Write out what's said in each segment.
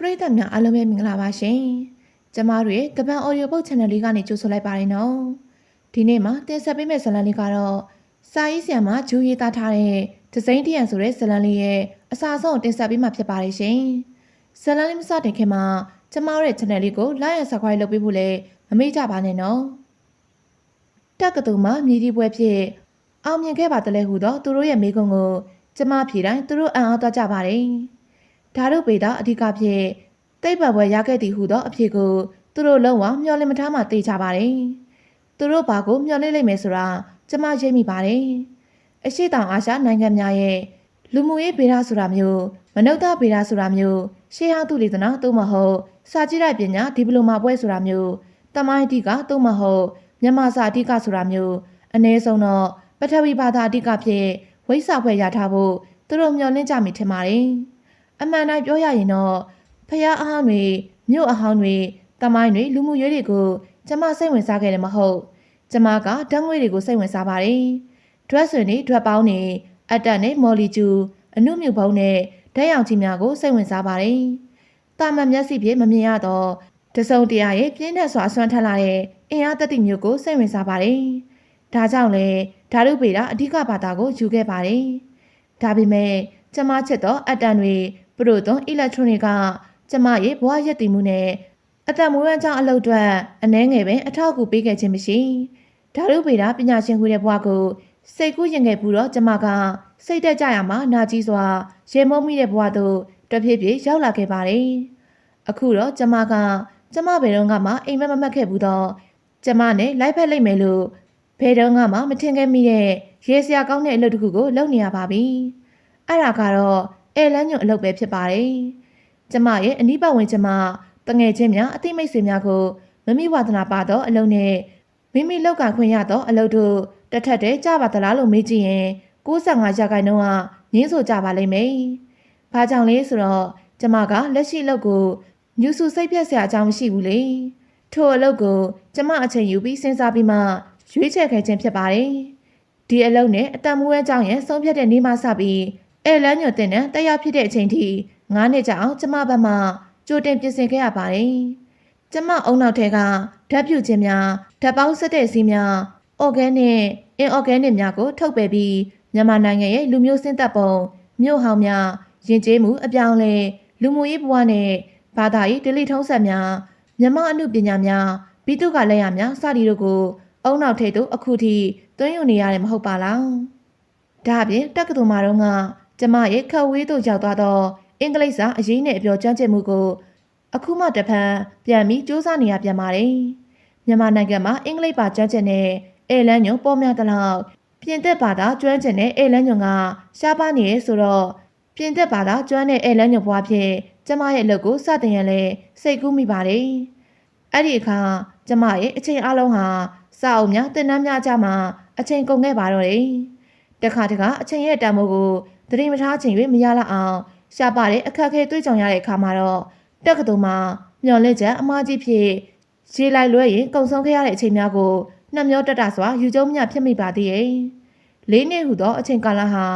ပရိသတ်များအားလုံးပဲမင်္ဂလာပါရှင်။ကျမတို့ရဲ့ကပန် audio book channel လေးကနေကြိုဆိုလိုက်ပါရနော်။ဒီနေ့မှာတင်ဆက်ပေးမယ့်ဇာတ်လမ်းလေးကတော့စာရေးဆရာမဂျူရေးသားထားတဲ့ဒဇိန်တရံဆိုတဲ့ဇာတ်လမ်းလေးရဲ့အစာဆုံးကိုတင်ဆက်ပေးမှာဖြစ်ပါတယ်ရှင်။ဇာတ်လမ်းလေးမစတင်ခင်မှာကျမတို့ရဲ့ channel လေးကို like and subscribe လုပ်ပေးဖို့လည်းမမေ့ကြပါနဲ့နော်။တက္ကသိုလ်မှာမြည်ဒီပွဲဖြစ်အောင်မြင်ခဲ့ပါတလဲဟုသောသူတို့ရဲ့မိကုံကိုကျမဖြေတိုင်းသူတို့အံ့အားသွားကြပါတယ်။ ဓာတ်ပေတာအဓိကဖြင့်တိတ်ပတ်ပွဲရခဲ့သည်ဟုသောအဖြေကိုသူတို့လုံးဝမျှော်လင့်မထားမှသိကြပါတယ်။သူတို့ဘာကိုမျှော်လင့်လိမ့်မယ်ဆိုတာကျမရိပ်မိပါတယ်။အရှိတောင်အာရှနိုင်ငံများရဲ့လူမှုရေးဗေဒဆိုတာမျိုးမနုဿဗေဒဆိုတာမျိုးရှေးဟောင်းသူလေသနာသို့မဟုတ်စာကြည့်လိုက်ပညာဒီပလိုမာပွဲဆိုတာမျိုးတမိုင်းအဓိကသို့မဟုတ်မြန်မာစာအဓိကဆိုတာမျိုးအ ਨੇ ဆုံးတော့ပထဝီဘာသာအဓိကဖြင့်ဝိစာဖွဲ့ရထားဖို့သူတို့မျှော်လင့်ကြမိထင်ပါတယ်။ အမှန်တိုင်းပြောရရင်တော့ဖះအဟောင်းတွေမြို့အဟောင်းတွေတမိုင်းတွေလူမှုရေးတွေကိုကျမစိတ်ဝင်စားခဲ့တယ်မဟုတ်ကျမကဓာတ်ငွေတွေကိုစိတ်ဝင်စားပါတယ်။ dress တွေနဲ့ dress ပေါင်းတွေအတက်နဲ့မော်လီကျူအနုမြုပ်ဘုံနဲ့ဓာတ်ရောင်ကြီးများကိုစိတ်ဝင်စားပါတယ်။တာမန်မျက်စိဖြင့်မမြင်ရတော့တစုံတရာရဲ့ပြင်းထန်စွာဆွမ်းထက်လာတဲ့အင်အားတတိမျိုးကိုစိတ်ဝင်စားပါတယ်။ဒါကြောင့်လဲဓာတုပေတာအဓိကဘာသာကိုယူခဲ့ပါတယ်။ဒါပေမဲ့ကျမချစ်သောအတန်တွေ ပရိုသွန်အီလက်ထရိုနစ်ကကျမရဲ့ဘဝရည်တည်မှုနဲ့အသက်မွေးဝမ်းကြောင်းအလုပ်အတွက်အနှဲငယ်ပင်အထောက်အကူပေးခဲ့ခြင်းမရှိဓာတုပေတာပညာရှင်ခုတဲ့ဘဝကိုစိတ်ကူးရင်ခဲ့ပြီးတော့ကျမကစိတ်တက်ကြရမှာနာကြီးစွာရေမုံမိတဲ့ဘဝသို့တဖြည်းဖြည်းရောက်လာခဲ့ပါတယ်အခုတော့ကျမကကျမဘယ်တော့မှအိမ်မက်မမက်ခဲ့ဘူးတော့ကျမနဲ့လိုက်ဖက်လိုက်မယ်လို့ဘယ်တော့မှမထင်ခဲ့မိတဲ့ရေစရာကောင်းတဲ့အလုပ်တစ်ခုကိုလုပ်နေရပါပြီအဲ့ဒါကတော့ အဲလန်းညွန့်အလုပ်ပဲဖြစ်ပါတယ်ကျမရဲ့အနီးပတ်ဝန်းကျင်မှာတငယ်ချင်းများအသိမိတ်ဆွေများကိုမမိဝါသနာပါသောအလုပ်နဲ့မိမိလောက်ကခွင့်ရသောအလုပ်တို့တထက်တည်းကြပါသလားလို့မေးကြည့်ရင်65ရာခိုင်နှုန်းကငင်းဆိုကြပါလိမ့်မယ်။ဘာကြောင့်လဲဆိုတော့ကျမကလက်ရှိလုပ်ကိုညူစုစိတ်ဖြတ်စရာအကြောင်းမရှိဘူးလေ။ထိုအလုပ်ကိုကျမအချိန်ယူပြီးစဉ်းစားပြီးမှရွေးချယ်ခဲ့ခြင်းဖြစ်ပါတယ်။ဒီအလုပ်နဲ့အတမူအကြောင်းရဲ့ဆုံးဖြတ်တဲ့နေ့မှစပြီး အဲလန်းညွတ်တဲ့နဲ့တက်ရောက်ဖြစ်တဲ့အချိန်ထိ9နှစ်ကြာအောင်ကျမဘက်မှကြိုတင်ပြင်ဆင်ခဲ့ရပါတယ်။ကျမအုံနောက်ထဲကဓာတ်ပြုတ်ခြင်းများဓာတ်ပေါင်းဆက်တဲ့စီးများအော်ဂဲနစ်အင်အော်ဂဲနစ်များကိုထုတ်ပယ်ပြီးမြန်မာနိုင်ငံရဲ့လူမျိုးစင်းသက်ပုံမြို့ဟောင်းများယဉ်ကျေးမှုအပြောင်းလဲလူမှုရေးဘဝနဲ့ဘာသာရေးဒလိထုံးဆက်များမြန်မာအမှုပညာများဘိတုကလက်ရများစသည်တို့ကိုအုံနောက်ထဲသို့အခုထိသွင်းယူနေရတယ်မဟုတ်ပါလား။ဒါအပြင်တက္ကသိုလ်မှာတော့ ကကျမရဲ့ခက်ဝေးသို့ရောက်သွားသောအင်္ဂလိပ်စာအရေးနဲ့အပြောကျွမ်းကျင်မှုကိုအခုမှတစ်ဖန်ပြန်ပြီးစူးစမ်းနေရပြန်ပါတယ်။မြန်မာနိုင်ငံမှာအင်္ဂလိပ်ပါကျွမ်းကျင်တဲ့အဲလန်းညုံပေါ်များသလောက်ပြင်သက်ဘာသာကျွမ်းကျင်တဲ့အဲလန်းညုံကရှားပါနေရဆိုတော့ပြင်သက်ဘာသာကျွမ်းတဲ့အဲလန်းညုံဘွားဖြင့်ကျမရဲ့အလုပ်ကိုစတင်ရလဲစိတ်ကူးမိပါတယ်။အဲ့ဒီအခါကျမရဲ့အချိန်အလုံးဟာစာအုပ်များတင်နန်းများကြမှာအချိန်ကုန်ခဲ့ပါတော့တယ်။တခါတခါအချိန်ရဲ့တန်ဖိုးကို သတိမထားချိန်၍မရလောက်အောင်ရှားပါတဲ့အခက်အခဲတွေ့ကြုံရတဲ့အခါမှာတော့တက္ကသိုလ်မှာမျော်လင့်ချက်အမှားကြီးဖြစ်ရေလိုက်လွဲရင်ကုံဆုံးခဲ့ရတဲ့အချိန်များကိုနှမျောတက်တာစွာယူကျုံမြဖြစ်မိပါသေးရဲ့။လေးနှစ်ဟူသောအချိန်ကာလဟာ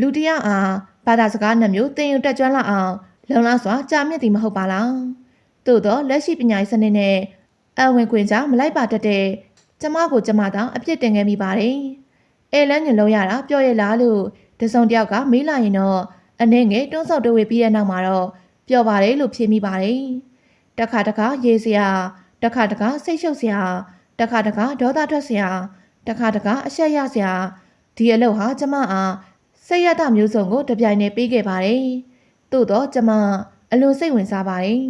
လူတယောက်အားဘာသာစကားနှမျိုးသင်ယူတက်ကြွလာအောင်လုံလောက်စွာကြာမြင့်သည်မဟုတ်ပါလား။သို့သောလက်ရှိပညာရေးစနစ်နဲ့အဝင်ခွင့်ကြောင့်မလိုက်ပါတတ်တဲ့ကျမကိုကျမတောင်အပြစ်တင်ခဲ့မိပါတယ်။အဲလန်းညလုံးရတာပြောရလားလို့ တစုံတယောက်ကမေးလာရင်တော့အနေငယ်တွန်းဆောက်တွေးပြီးတဲ့နောက်မှာတော့ပျော်ပါတယ်လို့ဖြေမိပါတယ်။တခါတခါရေးစရာတခါတခါစိတ်ရှုပ်စရာတခါတခါဒေါသထွက်စရာတခါတခါအရှက်ရစရာဒီအလုပ်ဟာကျမအားစိတ်ရတမျိုးစုံကိုတပြိုင်တည်းပေးခဲ့ပါတယ်။သို့တော့ကျမအလွန်စိတ်ဝင်စားပါတယ်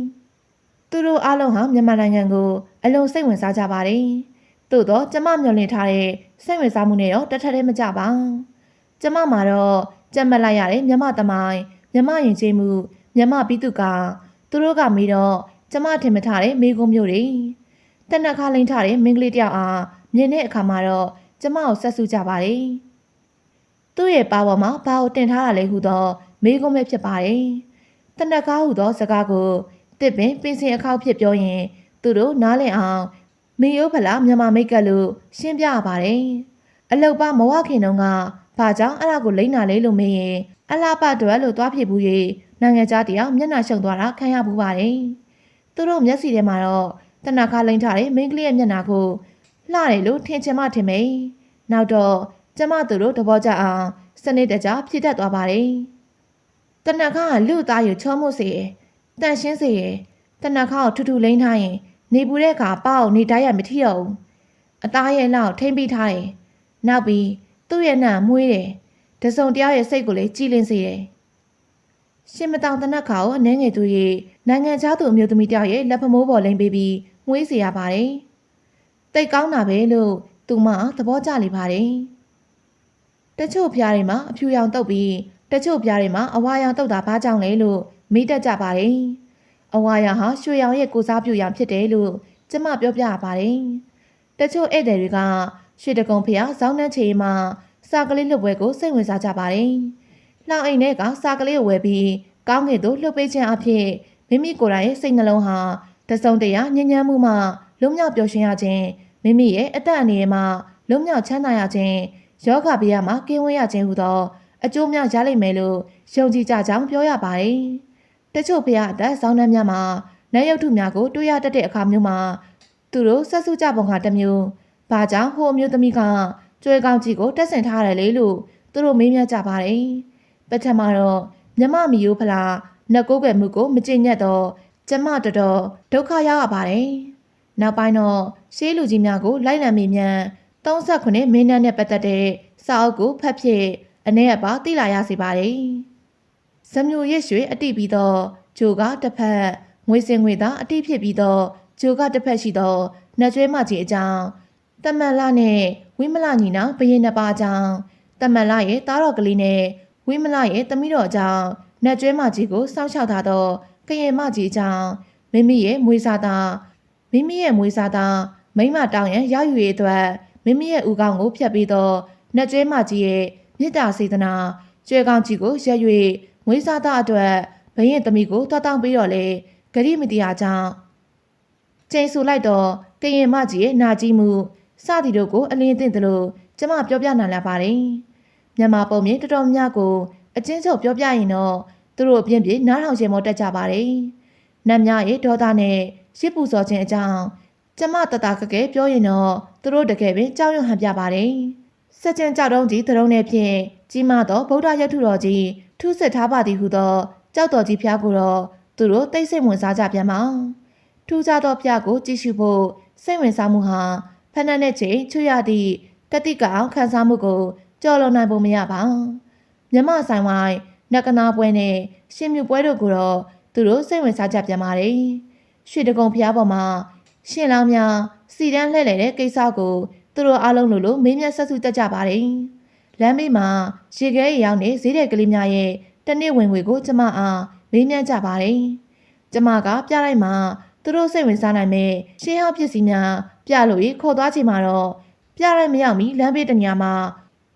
။သူတို့အားလုံးဟာမြန်မာနိုင်ငံကိုအလွန်စိတ်ဝင်စားကြပါတယ်။သို့တော့ကျမမျှော်လင့်ထားတဲ့စိတ်ဝင်စားမှုနဲ့တော့တထက်တည်းမကြပါ။ ကျမမှာတော့ကြက်မလိုက်ရတဲ့မြမသမိုင်းမြမရင်ကျေးမှုမြမပြီးသူကသူတို့ကမေးတော့ကျမထင်မထားတဲ့မိကုံးမျိုးတွေတနက်ခါလိန်ထားတဲ့မင်းကလေးတယောက်အားမြင်တဲ့အခါမှာတော့ကျမကိုဆက်ဆူကြပါတယ်သူ့ရဲ့ပါပေါ်မှာဘာကိုတင်ထားတာလဲဟုသောမိကုံးပဲဖြစ်ပါတယ်တနက်ကားဟုသောစကားကိုတစ်ပင်ပင်စင်အခောက်ဖြစ်ပြောရင် သူတို့နားလည်အောင်မင်းရိုးဖလားမြန်မာမိတ်ကပ်လို့ရှင်းပြရပါတယ်အလုတ်ပါမဝခင်တုန်းက ဘာကြောင့်အဲ့ဒါကိုလိမ့်နာလဲလို့မေးရင်အလားပတွယ်လို့သွားဖြစ်ဘူး၍နိုင်ငံသားတယောက်မျက်နှာရှုံသွားတာခံရဘူးပါတယ်။သူတို့မျက်စိထဲမှာတော့တနခါလိန်ထားတဲ့မိန်းကလေးရဲ့မျက်နှာကိုလှတယ်လို့ထင်ချင်မှထင်မိန်။နောက်တော့ကျမသူတို့သဘောကျအောင်စနစ်တကျဖြစ်တတ်သွားပါတယ်။တနခါကလူသားယူချောမှုစေရယ်တန်ရှင်းစေရယ်တနခါကိုထူထူလိန်ထားရင် နေပူတဲ့အခါပေါ့နေတိုင်းရမထီတော့ဘူး။အသားရဲ့လောက်ထိမ့်ပြီးထားတယ်။နောက်ပြီး သူ့ရဲ့နှံမွေးတယ်။တစုံတယောက်ရဲ့စိတ်ကိုလည်းကြည်လင်စေတယ်။ရှင်မတောင်တနက်ခါကိုအနှဲငယ်သူရဲ့နိုင်ငံခြားသူအမျိုးသမီးတယောက်ရဲ့လက်ဖမိုးပေါ်လိမ့်ပေးပြီးမွေးစေရပါတယ်။တိတ်ကောင်းတာပဲလို့သူမသဘောကျနေပါတယ်။တချို့ဖျားတွေမှာအဖြူရောင်တုပ်ပြီးတချို့ဖျားတွေမှာအဝါရောင်တုပ်တာဘာကြောင့်လဲလို့မေးတတ်ကြပါတယ်။အဝါရောင်ဟာရွှေရောင်ရဲ့ကိုစားပြုရောင်ဖြစ်တယ်လို့ကျမပြောပြရပါတယ်။တချို့ဧည့်သည်တွေက ရွှေတကုံဖျားဇောင်းနှန်းချေမှာစာကလေးလွတ်ပွဲကိုစိတ်ဝင်စားကြပါတယ်။လှောင်အိမ်ထဲကစာကလေးကိုဝယ်ပြီးကောင်းကင်သို့လှုပ်ပေးခြင်းအဖြစ်မိမိကိုယ်တိုင်ရဲ့စိတ်နှလုံးဟာတစုံတရာညဉ့်ညမ်းမှုမှလွတ်မြောက်ပျော်ရွှင်ရခြင်းမိမိရဲ့အသက်အန္တရာယ်မှလွတ်မြောက်ချမ်းသာရခြင်းယောဂဗျာမှကင်းဝေးရခြင်းဟူသောအကျိုးများရလိမ့်မယ်လို့ယုံကြည်ကြကြောင်းပြောရပါတယ်။တချို့ဖျားအသက်ဆောင်းနှမ်းများမှာနတ်ရုပ်ထုများကိုတွေ့ရတတ်တဲ့အခါမျိုးမှာသူတို့ဆက်စုကြပုံကတစ်မျိုး။ ဘာကြောင့်ဟိုအမျိုးသမီးကကျွဲကောင်းကြီးကိုတက်ဆင်ထားရတယ်လေလို့သူတို့မေးမြန်းကြပါတယ်။ပထမတော့မြမမီယိုဖလားနှက်ကိုးကွယ်မှုကိုမကျင့်ညက်တော့ကျမတော်တော်ဒုက္ခရောက်ရပါတယ်။နောက်ပိုင်းတော့ရှေးလူကြီးများကိုလိုက်လံမေးမြန်း39မင်းနန်းနဲ့ပတ်သက်တဲ့စာအုပ်ကိုဖတ်ဖြစ်အနေအပါသိလာရစေပါတယ်။ဇမျိုးရစ်ရွှေအတိပြီးတော့ဂျိုကတစ်ဖက်ငွေစင်ငွေသားအတိဖြစ်ပြီးတော့ဂျိုကတစ်ဖက်ရှိတော့နှကျွဲမကြီးအကြောင်း တမန်လာနဲ့ဝိမလညီနောင်ဘရင်နှစ်ပါးအကြောင်းတမန်လာရဲ့တားတော်ကလေးနဲ့ဝိမလရဲ့သမီးတော်အကြောင်းနှကျွဲမကြီးကိုစောင့်ရှောက်ထားတော့ကရင်မကြီးအကြောင်းမိမိရဲ့မွေးစားသားမိမိရဲ့မွေးစားသားမိမတောင်းရန်ရောက်ယူရေးအတွက်မိမိရဲ့ဦးခေါင်းကိုဖျက်ပြီးတော့နှကျွဲမကြီးရဲ့မေတ္တာစေတနာကျွဲကောင်းကြီးကိုရက်၍မွေးစားသားအတွက်ဘရင်သမီးကိုတောက်တောင်းပြီးတော့လေဂရိမတရားကြောင့်ချိန်ဆူလိုက်တော့ကရင်မကြီးရဲ့နာကြီးမှု စသည်တို့ကိုအလင်းသိမ့်တယ်လို့ကျမပြောပြနိုင်လာပါတယ်မြန်မာပုံမြင်တော်တော်များကိုအချင်းချုပ်ပြောပြရင်တော့သူတို့အပြင်းပြေနားထောင်ခြင်းမတက်ကြပါတယ်နတ်များရဲ့ဒေါသနဲ့ရစ်ပူစော်ခြင်းအကြောင်းကျမတတကကဲပြောရင်တော့သူတို့တကယ်ပင်ကြောက်ရွံ့ဟန်ပြပါတယ်စကြင်ကြောက်တုံးကြီးတရုံးနဲ့ဖြင့်ကြီးမားသောဗုဒ္ဓရုပ်ထုတော်ကြီးထုစစ်ထားပါသည်ဟုသောကြောက်တော်ကြီးဖျားကိုတော့သူတို့တိတ်ဆိတ်ဝင်စားကြပြန်ပါထူးခြားသောဖျားကိုကြည့်ရှုဖို့စိတ်ဝင်စားမှုဟာ ဖဏနဲ့ချိန်ချွရသည့်တတိကအောင်ခံစားမှုကိုကြော်လွန်နိုင်ပုံမရပါမြမဆိုင်ဝိုင်းနကနာပွဲနဲ့ရှင်မြူပွဲတို့ကိုတော့သူတို့စိတ်ဝင်စားကြပြန်ပါတယ်ရွှေတကုံဖျားပေါ်မှာရှင်လောင်းများစီတန်းလှည့်လည်တဲ့ကိစ္စကိုသူတို့အားလုံးလိုလိုမေးမြန်းဆက်စုတက်ကြပါတယ်လမ်းမေးမှာရေခဲရေရောက်နေဈေးတဲ့ကလေးများရဲ့တနေ့ဝင်ငွေကိုကျမအားမေးမြန်းကြပါတယ်ကျမကပြလိုက်မှာ သူတို့စိတ်ဝင်စားနိုင်မဲ့ရှင်းဟောက်ပစ္စည်းများပြလို့ရခေါ်သွားချိန်မှာတော့ပြရိုက်မရောက်မီလမ်းဘေးတညာမှာ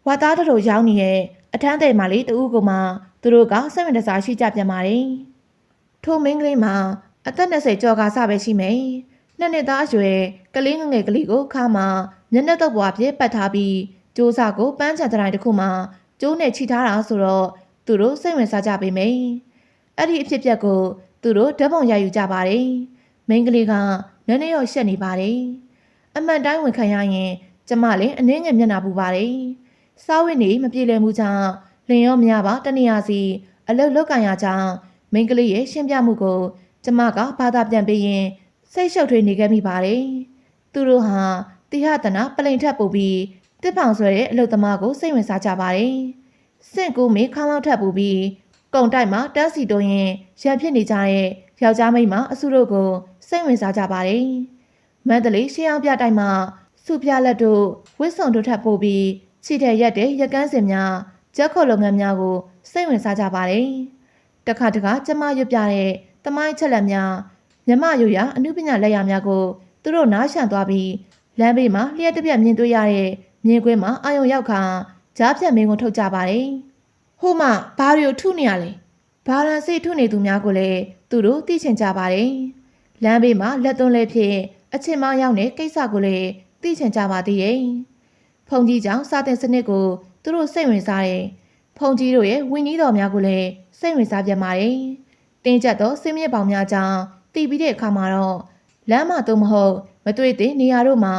ဝါသားတို့ရောက်နေရဲ့အထမ်းတဲ့မှာလေးတူဦးကမှသူတို့ကစိတ်ဝင်စားရှိကြပြန်ပါတယ်ထိုမင်းကလေးမှာအသက်20ကျော်ကစပဲရှိမယ်နှစ်နှစ်သားအရွယ်ကလေးငငယ်ကလေးကိုခါမှာမျက်နှာတော့ဘွားပြပတ်ထားပြီးစူးစာကိုပန်းချံတိုင်းတစ်ခုမှာကျိုးနဲ့ခြိထားတာဆိုတော့သူတို့စိတ်ဝင်စားကြပေမယ်အဲ့ဒီအဖြစ်အပျက်ကိုသူတို့ဓာတ်ပုံရယူကြပါတယ် မိန်းကလေးကနည်းနည်းရောရှက်နေပါတယ်အမှန်တိုင်းဝင်ခံရရင်ကျမလည်းအနှင်းငယ်မျက်နှာပူပါတယ်စားဝတ်နေမပြေလည်မှုကြောင့်လင်ရောမရပါတနေရာစီအလုတ်လုတ်ကန်ရကြောင်းမိန်းကလေးရဲ့ရှင်းပြမှုကိုကျမကဘာသာပြန်ပေးရင်စိတ်ရှုပ်ထွေးနေခဲ့မိပါတယ်သူတို့ဟာတိဟတနာပလိန်ထက်ပို့ပြီးတစ်ဖောင်ဆွဲတဲ့အလုတ်သမားကိုစိတ်ဝင်စားကြပါတယ်စင့်ကူမေခေါင်းလောက်ထပ်ပူပြီးကုံတိုက်မှာတန်းစီတွင်းရင်ရံဖြစ်နေကြတဲ့ယောက်ျားမိန်းမအစုတို့ကို စိတ်ဝင်စားကြပါတယ်မန္တလေးရှေးအောင်ပြတိုက်မှာစုပြလက်တို့ဝစ်စုံတို့ထပ်ပို့ပြီးခြိတဲ့ရက်တဲ့ရကန်းစင်များချက်ခုတ်လုပ်ငန်းများကိုစိတ်ဝင်စားကြပါတယ်တခါတခါကျမရွတ်ပြတဲ့တမိုင်းချက်လက်များမြမရွရအမှုပညာလက်ရာများကိုသူတို့နားရှံသွားပြီးလမ်းဘေးမှာလျှက်တစ်ပြက်မြင်တွေ့ရတဲ့မြင်ကွင်းမှာအာယုံရောက်ခါကြားဖြတ်မင်းကိုထုတ်ကြပါတယ်။ဟိုမှဘာရီကိုထုနေရလဲ။ဘာရန်စိတ်ထုနေသူများကိုလည်းသူတို့သိချင်ကြပါတယ်။ လမ်းဘေးမှာလက်သွန်းလဲဖြစ်အချင်းမရောက်တဲ့ကိစ္စကိုလည်းသိချင်ကြပါသေးရဲ့။ဖုန်ကြီးကြောင့်စာတင်စနစ်ကိုသူတို့စိတ်ဝင်စားတယ်။ဖုန်ကြီးတို့ရဲ့ဝင်းနီးတော်များကိုလည်းစိတ်ဝင်စားပြန်ပါတယ်။တင်းကျပ်သောစင်းမြစ်ပေါင်များကြောင့်တည်ပြီးတဲ့အခါမှာတော့လမ်းမသို့မဟုတ်မတွေ့တဲ့နေရာတို့မှာ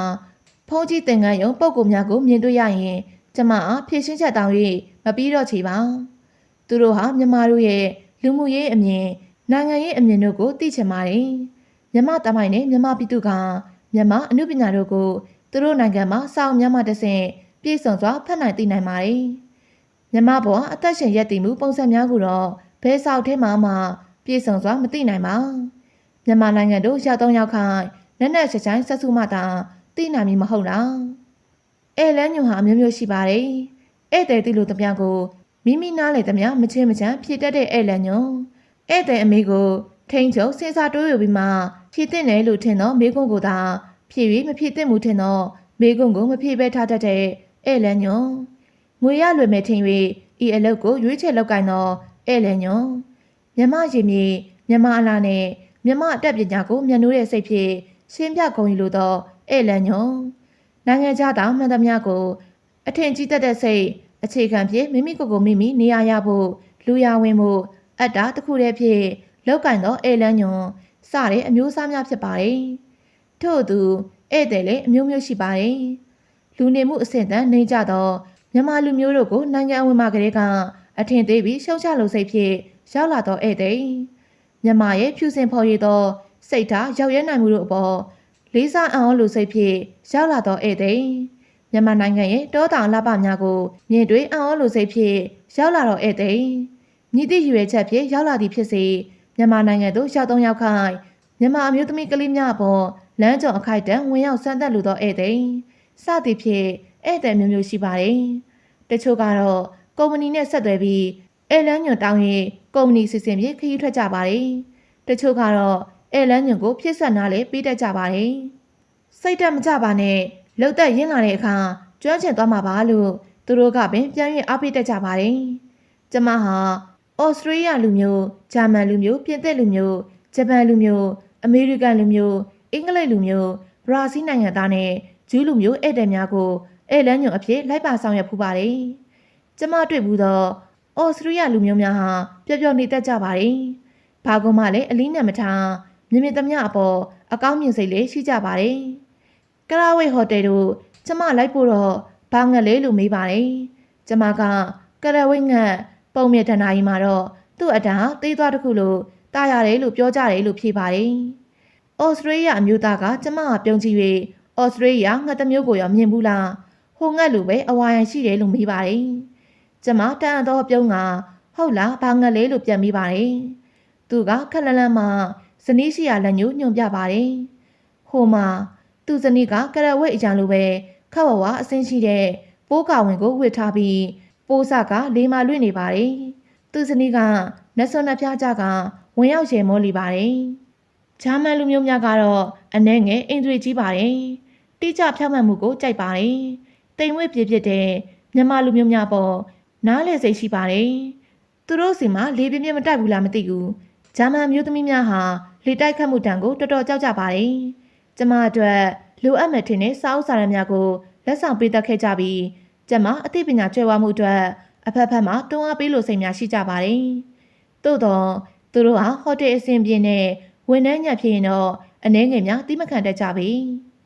ဖုန်ကြီးတင်ကန်းယုံပုံကူများကိုမြင်တွေ့ရရင်ကျမအားဖြည့်ရှင်းချက်တောင်း၍မပြီးတော့ချေပါ။သူတို့ဟာမြမတို့ရဲ့လူမှုရေးအမြင်နိုင်ငံရေးအမြင်တို့ကိုသိချင်ပါတယ်။ မြမတမိုင်းနဲ့မြမပြည်သူကမြမအမှုပညာတို့ကိုသူတို့နိုင်ငံမှာစောင့်မြမတဆင့်ပြည့်စုံစွာဖတ်နိုင်သိနိုင်ပါတယ်။မြမဘဝအသက်ရှင်ရက်တည်မှုပုံစံများကိုတော့ဘယ်ဆောက်ထဲမှာမှပြည့်စုံစွာမသိနိုင်ပါ။မြန်မာနိုင်ငံတို့ရောက်တော့ရောက်ခိုင်းလက်နက်ချက်ချိုင်းဆက်စုမှသာသိနိုင်မည်မဟုတ်လား။အဲလန်းညွန်ဟာအမျိုးမျိုးရှိပါတယ်။ဧည့်သည်တိလို့တပြကိုမိမိနားလေတမျှမချင်းမချမ်းဖြစ်တတ်တဲ့ဧည့်လန်းညွန်ဧည့်သည်အမေကိုထိန်ချုပ်စဉ်းစားတွေးရပြီးမှ ဖြစ်တဲ့နယ်လို့ထင်သောမိကုန်းကိုသာဖြစ်၍မဖြစ်သင့်မှုထင်သောမိကုန်းကိုမဖြစ်ပဲထားတတ်တဲ့ဧည့်လန်းညွန်ငွေရလွယ်မဲ့ထင်၍ဤအလုပ်ကိုရွေးချယ်လောက်ကင်သောဧည့်လန်းညွန်မြမရည်မြေမြမအလားနဲ့မြမအတက်ပညာကိုမျက်နှိုးတဲ့စိတ်ဖြင့်ရှင်းပြဂုံယူလိုသောဧည့်လန်းညွန်နိုင်ငံခြားသားမှန်သမျှကို အထင်ကြီးတတ်တဲ့စိတ်အခြေခံဖြင့်မိမိကိုယ်ကိုမိမိနေရာရဖို့လူရဝင်မှုအတ္တတစ်ခုတည်းဖြင့်လောက်ကင်သောအေလန်းညွန် စတဲ့အမျိုးအစားများဖြစ်ပါတယ်။ထို့သူဧည့်သည်လည်းအမျိုးမျိုးရှိပါတယ်။လူနေမှုအဆင့်တန်းနေကြသောမြန်မာလူမျိုးတို့ကိုနိုင်ငံအဝင်မှကလေးကအထင်သေးပြီးရှုံချလိုစိတ်ဖြင့်ရောက်လာသောဧည့်သည်မြန်မာရဲ့ဖြူစင်ဖော်ရည်သောစိတ်ထားရောက်ရဲနိုင်မှုတို့အပေါ်လေးစားအံ့ဩလိုစိတ်ဖြင့်ရောက်လာသောဧည့်သည်မြန်မာနိုင်ငံရဲ့တောတောင်လှပများကိုမြင်တွေ့အံ့ဩလိုစိတ်ဖြင့်ရောက်လာတော့ဧည့်သည်မြစ်သည့်ရွယ်ချက်ဖြင့်ရောက်လာသည်ဖြစ်စေ မြန်မာနိုင်ငံသို့ရောက်သုံးရောက်ခိုင်းမြန်မာအမျိုးသမီးကလေးများအပေါ်လမ်းကြော်အခိုက်တန့်ဝင်ရောက်ဆန်းသက်လိုသောဧည့်သည်စသည်ဖြင့်ဧည့်သည်မျိုးမျိုးရှိပါတယ်တချို့ကတော့ကုမ္ပဏီနဲ့ဆက်သွယ်ပြီးအဲလန်းညွန်တောင်းရင်ကုမ္ပဏီစီစဉ်ပြီးခရီးထွက်ကြပါတယ်တချို့ကတော့အဲလန်းညွန်ကိုဖြစ်ဆက်နားလေပေးတတ်ကြပါတယ်စိတ်တက်မကြပါနဲ့လှုပ်သက်ရင်းလာတဲ့အခါကျွမ်းကျင်သွားမှာပါလို့သူတို့ကပင်ပြန်၍အားပေးတတ်ကြပါတယ်။ကျမဟာ ဩစတြေးလျလူမျိုး၊ဂျာမန်လူမျိုး၊ပြင်သစ်လူမျိုး၊ဂျပန်လူမျိုး၊အမေရိကန်လူမျိုး၊အင်္ဂလိပ်လူမျိုး၊ဘရာဇီးနိုင်ငံသားနဲ့ဂျူးလူမျိုးဧည့်သည်များကိုဧည့်လန်းညွန်အဖြစ်လိုက်ပါဆောင်ရွက်ဖူးပါတယ်။ကျမတွေ့ဘူးသောဩစတြေးလျလူမျိုးများဟာပျော်ပျော်နေတတ်ကြပါတယ်။ဘာကုန်းမှလည်းအလင်းနဲ့မထားမြင်မြင်သမျှအပေါ်အကောင်းမြင်စိတ်လေးရှိကြပါတယ်။ကရာဝေဟိုတယ်တို့ကျမလိုက်ဖို့တော့ဘာငက်လေးလို့မေးပါတယ်။ကျမကကရဝိငတ် ပုံမြတနာကြီးမှာတော့သူ့အတန်းသေးသွားတခုလို့တားရတယ်လို့ပြောကြတယ်လို့ဖြေပါတယ်။ဩစတြေးလျအမျိုးသားကကျမကပြုံးကြည့်၍ဩစတြေးလျငှက်တစ်မျိုးကိုရောမြင်ဘူးလား။ဟိုငှက်လိုပဲအဝါရန်ရှိတယ်လို့မေးပါတယ်။ကျမတန်အတော့ပြုံးကဟုတ်လားဘာငက်လေးလို့ပြန်မိပါတယ်။သူကခက်လန်းလန်းမှဇနီးရှိရလက်ညှိုးညွှန်ပြပါတယ်။ဟိုမှာသူ့ဇနီးကကရဝိတ်အကြံလိုပဲခက်ဝဝအစင်းရှိတဲ့ပိုးကဝင်ကိုဝစ်ထားပြီး ပိုးစကလေးမလွင့်နေပါတယ်။သူ့ဇနီးကနတ်စွန်နှဖျားကြကဝင်ရောက်ရေမောလီပါတယ်။ဂျာမန်လူမျိုးများကတော့အနှဲငယ်အင်ဒရီကြီးပါတယ်။တိကျဖြောက်မှတ်မှုကိုကြိုက်ပါတယ်။တိမ်ဝဲပြပြတဲ့မြန်မာလူမျိုးများပေါ်နားလေစိတ်ရှိပါတယ်။သူတို့စီမှာလေပြင်းပြင်းမတိုက်ဘူးလားမသိဘူး။ဂျာမန်မျိုးသမီးများဟာလေတိုက်ခတ်မှုတံကိုတော်တော်ကြောက်ကြပါတယ်။ကျမအတွက်လိုအပ်မယ်ထင်တဲ့စာအုပ်စာတမ်းများကိုလက်ဆောင်ပေးတတ်ခဲ့ကြပြီး ကျမအသိပညာကျွဲဝမှုအတွက်အဖက်ဖက်မှာတွန်းအားပေးလို့စိတ်များရှိကြပါတယ်။သို့တော့သူတို့ဟာဟိုတယ်အဆင်ပြေနဲ့ဝန်ထမ်းညဖြစ်ရင်တော့အနှဲငယ်များတိမခံတတ်ကြပြီ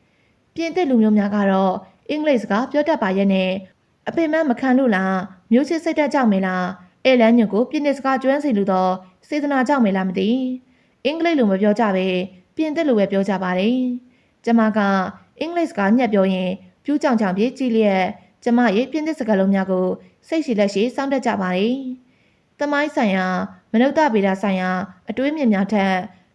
။ပြင်သစ်လူမျိုးများကတော့အင်္ဂလိပ်စကားပြောတတ်ပါရဲ့နဲ့အပင်မမခံလို့လားမျိုးချစ်စိတ်တက်ကြောက်မလားအဲလန်းညွန့်ကိုပြင်သစ်စကားကျွမ်းစီလို့တော့စေတနာကြောက်မလားမသိအင်္ဂလိပ်လိုမပြောကြပဲပြင်သစ်လိုပဲပြောကြပါတယ်။ကျမကအင်္ဂလိပ်စကားညက်ပြောရင်ပြူးကြောင်ကြောင်ပြေးကြည့်လျက် ကျမရဲ့ပြင်းသစ်စကားလုံးများကိုစိတ်ရှိလက်ရှိစောင့်တတ်ကြပါတယ်။တမိုင်းဆိုင်ရာမနုဿဗေဒဆိုင်ရာအတွေးမြင်များထက်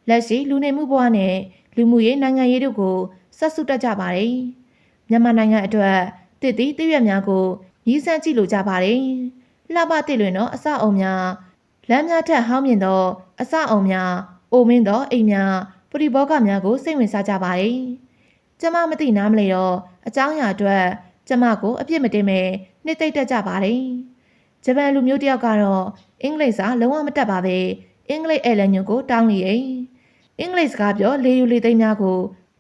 လက်ရှိလူနေမှုဘဝနဲ့လူမှုရေးနိုင်ငံရေးတို့ကိုဆက်စုတတ်ကြပါတယ်။မြန်မာနိုင်ငံအတွက်တည်တည်တည့်ရများကိုရည်စမ်းကြည့်လိုကြပါတယ်။လှပတည်လွင်သောအစအုံများလမ်းများထက်ဟောင်းမြင်သောအစအုံများအိုမင်းသောအိမ်များပရိဘောဂများကိုစိတ်ဝင်စားကြပါတယ်။ကျမမသိနားမလဲတော့အကြောင်းအရာအတွက် ကျမကိုအပြစ်မတင်ပဲနှစ်သိမ့်တတ်ကြပါတယ်။ဂျပန်လူမျိုးတယောက်ကတော့အင်္ဂလိပ်စာလုံးဝမတတ်ပါပဲအင်္ဂလိပ်အဲလန်ညွန်ကိုတောင်းနေရဲ့။အင်္ဂလိပ်စကားပြောလေယူလေသိမ်းများကို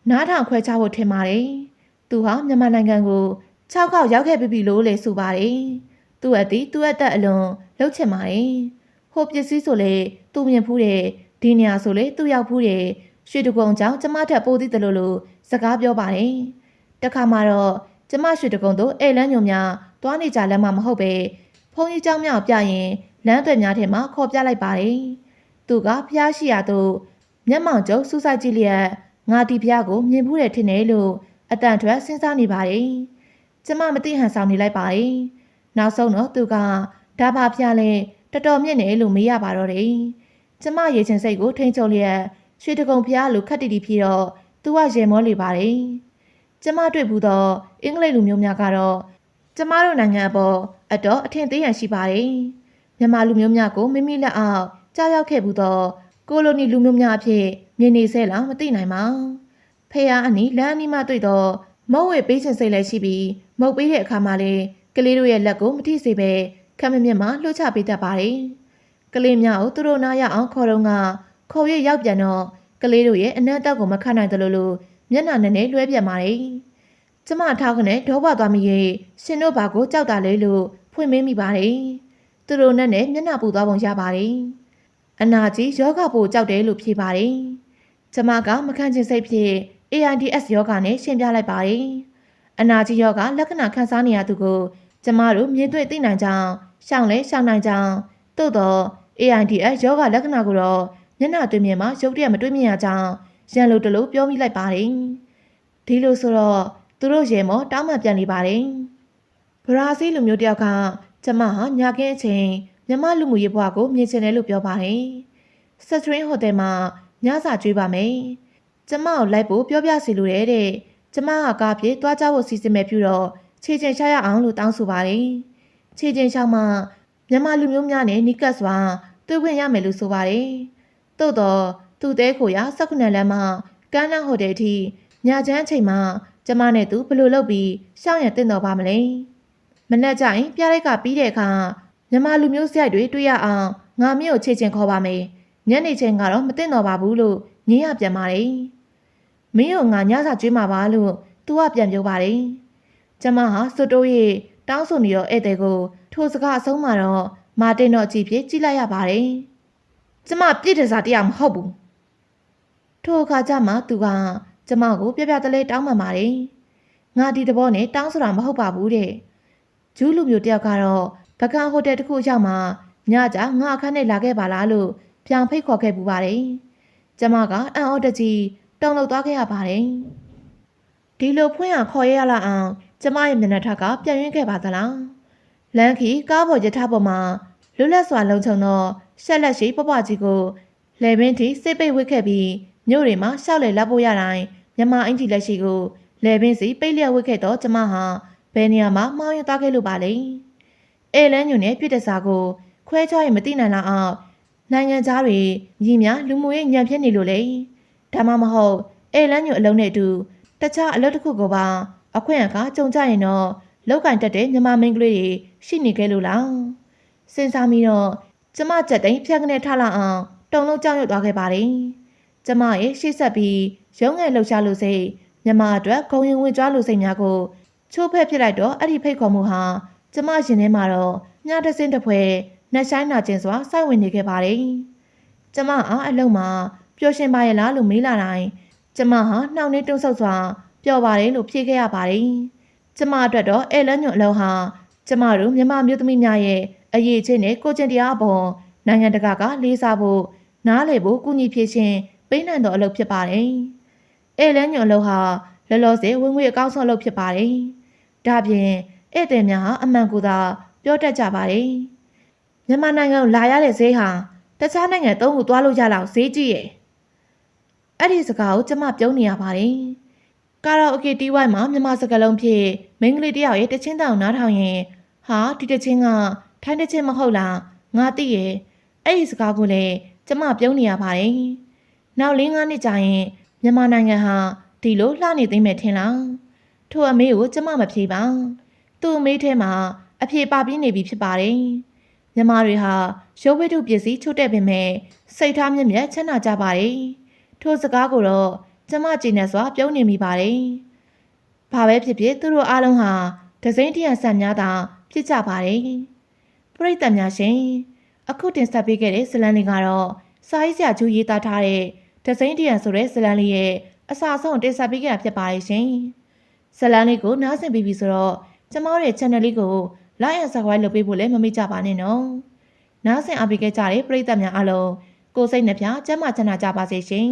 နားထောင်ခွဲခြားဖို့ထင်ပါတယ်။သူဟာမြန်မာနိုင်ငံကို6ခေါက်ရောက်ခဲ့ပြီပြီလို့လေဆိုပါတယ်။သူသူ့အသည်သူ့အသက်အလွန်လှုပ်ချင်ပါတယ်ဟိုပစ္စည်းဆိုလေသူ့မြင်ဖူးတယ်ဒီနေရာဆိုလေသူ့ရောက်ဖူးတယ်ရွှေတကုံကြောင့်ကျမထက်ပိုသေးတယ်လို့လို့စကားပြောပါတယ်တခါမှတော့ ကျမရွှေတကုံတို့အဲလန်းညုံများတွားနေကြလမ်းမှာမဟုတ်ပဲဖုန်းကြီးเจ้าမြောက်ပြရင်လမ်းသွယ်များထဲမှာခေါ်ပြလိုက်ပါတယ်သူကဖျားရှိရာသို့မျက်မှောင်ကျုပ်စူးစိုက်ကြည့်လျက်ငါဒီဖျားကိုမြင်ဘူးတယ်ထင်တယ်လို့အတန်ထွက်စဉ်းစားနေပါတယ်ကျမမသိဟန်ဆောင်နေလိုက်ပါတယ်နောက်ဆုံးတော့သူကဒါပါဖျားလဲတော်တော်မြင့်နေလို့မေးရပါတော့တယ်ကျမရေချင်စိတ်ကိုထိန်ချုပ်လျက်ရွှေတကုံဖျားလိုခက်တီတီဖြစ်တော့သူကရေမောလေပါတယ် ကျမတွေ့ဘူးတော့အင်္ဂလိပ်လူမျိုးများကတော့ကျမတို့နိုင်ငံအပေါ်အတော့အထင်သေးရန်ရှိပါတယ်မြန်မာလူမျိုးများကိုမိမိလက်အောက်ကြားရောက်ခဲ့ဘူးတော့ကိုလိုနီလူမျိုးများအဖြစ်မြင်နေဆဲလားမသိနိုင်ပါဖေယားအနီလမ်းအနီးမှတွေ့တော့မုတ်ဝဲပေးချင်စိတ်လည်းရှိပြီးမုတ်ပေးတဲ့အခါမှာလေကလေးတို့ရဲ့လက်ကိုမထိစေပဲခက်မမြင့်မှလှုပ်ချပေးတတ်ပါတယ်ကလေးများကိုသူတို့နားရအောင်ခေါ်တော့ကခေါ်ရရောက်ပြန်တော့ကလေးတို့ရဲ့အနက်တက်ကိုမခတ်နိုင်တယ်လို့လို့ မျက်နှာနဲ့နဲ့လွှဲပြန်ပါတယ်ကျမထားကနေဒေါဘသွားမိရဲ့ရှင်တို့ဘာကိုကြောက်တာလဲလို့ဖွင့်မင်းမိပါတယ်သူတို့နဲ့နဲ့မျက်နှာပူသွားပုံရပါတယ်အနာကြီးယောဂပိုကြောက်တယ်လို့ဖြေပါတယ်ကျမကမခံချင်စိတ်ဖြင့် AIDS ယောဂနဲ့ရှင်းပြလိုက်ပါတယ်အနာကြီးယောဂလက္ခဏာခံစားနေရသူကိုကျမတို့မြင်တွေ့သိနိုင်ကြောင်းရှောင်းလဲရှောင်းနိုင်ကြောင်းသို့တော့ AIDS ယောဂလက္ခဏာကိုတော့မျက်နှာတွေ့မြင်မှာရုပ်တရက်မတွေ့မြင်ရကြောင်း ရန်လိုတလို့ပြောမိလိုက်ပါတယ်ဒီလိုဆိုတော့သူတို့ရေမောတောင်းမှပြန်နေပါတယ်ဘရာဇီးလူမျိုးတယောက်ကကျမဟာညာခင်းအချိန်မြမလူမှုရေးဘဝကိုမြင်ချင်တယ်လို့ပြောပါတယ်ဆက်ထရင်းဟိုတယ်မှာညစာကျွေးပါမယ်ကျမကိုလိုက်ဖို့ပြောပြစီလိုတယ်တဲ့ကျမကကားပြေးသွားကြဖို့စီစဉ်မဲ့ပြုတော့ခြေကျင်ရှာရအောင်လို့တောင်းဆိုပါတယ်ခြေကျင်ရှောင်းမှမြန်မာလူမျိုးများနဲ့နီကတ်စွာတွေ့ခွင့်ရမယ်လို့ဆိုပါတယ်သို့တော့ သူ့တဲခိုရ၁၉လမ်းမှာကမ်းလန်းဟိုတယ်အထိညချမ်းအချိန်မှာကျမနဲ့သူဘယ်လိုလုပ်ပြီးရှောင်းရတင်တော်ပါမလဲမနေ့ကျရင်ပြားလိုက်ကပြီးတဲ့အခါမြန်မာလူမျိုးစရိုက်တွေတွေ့ရအောင်ငါမျိုးချေချင်ခေါ်ပါမယ်ညနေချိန်ကတော့မတင်တော်ပါဘူးလို့ညင်းရပြန်ပါတယ်မင်းတို့ငါညစာကျွေးမှာပါလို့သူကပြန်ပြောပါတယ်ကျမဟာစွတ်တိုးရဲ့တောင်းဆိုနေတော့ဧည့်သည်ကိုထိုစကားအဆုံးမှာတော့မာတင်တော့ကြည့်ဖြစ်ကြည့်လိုက်ရပါတယ်ကျမပြည့်တစားတရားမဟုတ်ဘူး ထိုအခါကျမှသူကကျမကိုပြပြတလဲတောင်းပန်ပါတယ်။ငါဒီတဘောနဲ့တောင်းဆိုတာမဟုတ်ပါဘူးတဲ့။ဂျူးလူမျိုးတယောက်ကတော့ဘကန်ဟိုတယ်တစ်ခုရောက်မှညကြငါအခန်းနဲ့လာခဲ့ပါလားလို့ပြန်ဖိတ်ခေါ်ခဲ့ပူပါတယ်။ကျမကအံ့ဩတကြီးတုံ့လောက်သွားခဲ့ရပါတယ်။ဒီလိုဖွင့်ရခေါ်ရရလာအောင်ကျမရဲ့မျက်နှာထက်ကပြန်ရင်းခဲ့ပါသလား။လမ်းခီကားပေါ်ရထားပေါ်မှာလွတ်လပ်စွာလုံခြုံသောရှက်လက်ရှိပပကြီးကိုလေပင်ထိစိတ်ပိတ်ဝစ်ခဲ့ပြီး မြို့တွေမှာရှောက်လေလက်ဖို့ရတိုင်းမြမအင်ကြီးလက်ရှိကိုလေပင်စီပိတ်လျက်ဝစ်ခဲ့တော့ကျမဟာဘယ်နေရာမှာမောင်းရသွားခဲ့လို့ပါလဲအဲလန်းညွန်နဲ့ပြစ်တစားကိုခွဲခြားရင်မသိနိုင်လောက်အောင်နိုင်ငံသားတွေညီများလူမှုရေးညံဖြစ်နေလို့လေဒါမှမဟုတ်အဲလန်းညွန်အလုံးနဲ့အတူတခြားအလုပ်တစ်ခုကိုပါအခွင့်အခါကြုံကြရင်တော့လောက်ကင်တက်တဲ့မြမမိန်းကလေးတွေရှိနေခဲ့လို့လားစဉ်းစားပြီးတော့ကျမကြက်တိုင်းဖြတ်ကနေထလာအောင်တုံလုံးကြောက်ရွံ့သွားခဲ့ပါတယ် ကျမရဲ့ရှေ့ဆက်ပြီးရုံးငယ်လှုပ်ရှားလို့စိတ်မြမအတွက်ဂုံရင်ဝင်ကြွားလို့စိတ်များကိုချိုးဖက်ဖြစ်လိုက်တော့အဲ့ဒီဖိတ်ခေါ်မှုဟာကျမရင်ထဲမှာတော့ညတစင်းတစ်ဖွဲနှက်ဆိုင်နာကျင်စွာစိုက်ဝင်နေခဲ့ပါတယ်ကျမအားအလုံးမှာပျော်ရှင်ပါရဲ့လားလို့မေးလာတိုင်းကျမဟာနှောင့်နှင်းတုံဆုပ်စွာပျော်ပါတယ်လို့ဖြေခဲ့ရပါတယ်ကျမအတွက်တော့အဲလန်းညွန့်အလုံးဟာကျမတို့မြမမျိုးသမီးများရဲ့အရေးချင်းနဲ့ကိုကျင့်တရားအပေါ်နိုင်ငံတကာကလေးစားဖို့နားလည်ဖို့ကူညီဖြည့်ရှင် ပေးနိုင်သောအလုပ်ဖြစ်ပါတယ်။အဲလန်းညွန်အလုပ်ဟာလောလောဆယ်ဝင်ငွေအကောင်းဆုံးအလုပ်ဖြစ်ပါတယ်။ဒါပြင်ဧည့်သည်များဟာအမှန်ကိုသာပြောတတ်ကြပါတယ်။မြန်မာနိုင်ငံကိုလာရတဲ့ဈေးဟာတခြားနိုင်ငံသုံးခုသွားလို့ရလောက်ဈေးကြီးရဲ့။အဲ့ဒီစကားကိုကျမပြုံးနေရပါတယ်။ကာရာအိုကေတီဝိုင်းမှာမြန်မာစကားလုံးဖြင့်မိန်းကလေးတယောက်ရဲ့တချင်းတောင်နားထောင်ရင်ဟာဒီတချင်းကထိုင်းတချင်းမဟုတ်လားငါသိရဲ့အဲ့ဒီစကားကိုလည်းကျမပြုံးနေရပါတယ်။ နောက်၄၅နှစ်ကြာရင်မြန်မာနိုင်ငံဟာဒီလိုလှနေသိမ့်မယ်ထင်လားထို့အမေကိုကျမမဖြေပါသူ့အမေထဲမှာအဖြေပါပြီးနေပြီဖြစ်ပါတယ်မြန်မာတွေဟာရုပ်ဝတ္ထုပစ္စည်းချို့တဲ့ပင်မဲ့စိတ်ထားမြင့်မြတ်ချမ်းသာကြပါတယ်ထို့စကားကိုတော့ကျမကြည်နေစွာပြုံးနေမိပါတယ်ဘာပဲဖြစ်ဖြစ်သူတို့အားလုံးဟာဒစိမ့်တရဆန်များသာဖြစ်ကြပါတယ်ပရိသတ်များရှင်အခုတင်ဆက်ပေးခဲ့တဲ့ဇလန်လေးကတော့စာရေးဆရာဂျူရေးသားထားတဲ့ ဒဇိန်တရံဆိုတဲ့ဇလန်လေးရဲ့အစာဆုံးတင်ဆက်ပေးခဲ့တာဖြစ်ပါတယ်ရှင်ဇလန်လေးကိုနားဆင်ပြီးပြီဆိုတော့ကျမတို့ရဲ့ channel လေးကို like and subscribe လုပ်ပေးဖို့လည်းမမေ့ကြပါနဲ့နော်နားဆင်အားပေးခဲ့ကြတဲ့ပရိသတ်များအားလုံးကိုယ်စိတ်နှပြကျန်းမာချမ်းသာကြပါစေရှင်